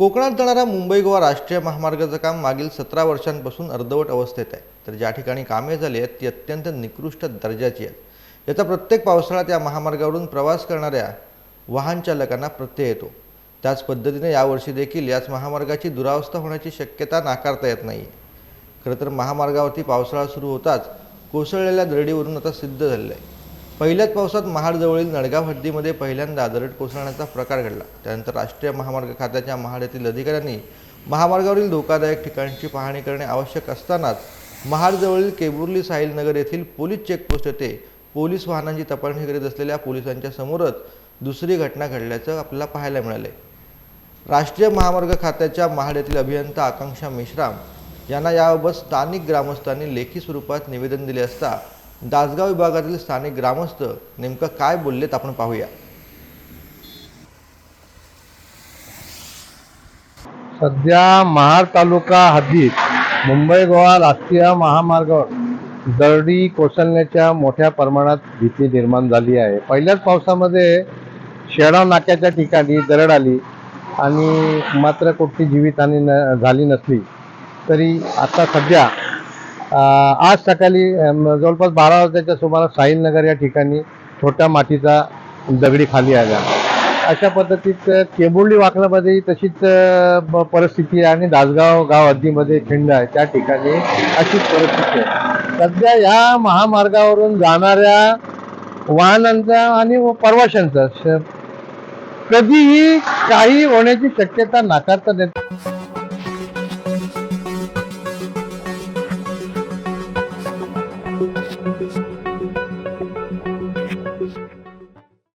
कोकणात जाणारा मुंबई गोवा राष्ट्रीय महामार्गाचं काम मागील सतरा वर्षांपासून अर्धवट अवस्थेत आहे. तर ज्या ठिकाणी कामे झाली आहेत ती अत्यंत निकृष्ट दर्जाची आहेत. याचा प्रत्येक पावसाळ्यात या महामार्गावरून प्रवास करणाऱ्या वाहन चालकांना प्रत्यय येतो. त्याच पद्धतीने यावर्षी देखील याच महामार्गाची दुरावस्था होण्याची शक्यता नाकारता येत नाही खरं तर महामार्गावरती पावसाळा सुरू होताच कोसळलेल्या दरडीवरून आता सिद्ध झालेलं आहे. पहिल्याच पावसात महाडजवळील नडगाव हद्दीमध्ये पहिल्यांदा दरड कोसळण्याचा प्रकार घडला. त्यानंतर राष्ट्रीय महामार्ग खात्याच्या महाड येथील अधिकाऱ्यांनी महामार्गावरील धोकादायक ठिकाणची पाहणी करणे आवश्यक असतानाच महाडजवळील केबुर्ली साहिल नगर येथील पोलीस चेकपोस्ट येथे पोलीस वाहनांची तपासणी करीत असलेल्या पोलिसांच्या समोरच दुसरी घटना घडल्याचं आपल्याला पाहायला मिळाले राष्ट्रीय महामार्ग खात्याच्या महाड येथील अभियंता आकांक्षा मेश्राम यांना याबाबत स्थानिक ग्रामस्थांनी लेखी स्वरूपात निवेदन दिले असता दासगाव विभागातील स्थानिक ग्रामस्थ नेमकं काय बोललेत आपण पाहूया. सध्या महाड तालुका हद्दीत मुंबई गोवा राष्ट्रीय महामार्गावर दरडी कोसळण्याच्या मोठ्या प्रमाणात भीती निर्माण झाली आहे. पहिल्याच पावसामध्ये शेळाव नाक्याच्या ठिकाणी दरड आली आणि मात्र कुठली जीवितहानी न झाली नसली. तरी आता सध्या आज सकाळी जवळपास बारा वाजताच्या सुमारास साहिल नगर या ठिकाणी छोट्या मातीचा दगडी खाली आल्या. अशा पद्धतीत अ, केबुर्ली तशीच परिस्थिती आहे आणि दासगाव गाव हद्दीमध्ये खिंड आहे. त्या ठिकाणी अशीच परिस्थिती आहे. सध्या या महामार्गावरून जाणाऱ्या वाहनांचा आणि प्रवाशांचा कधीही काही होण्याची शक्यता नाकारता येत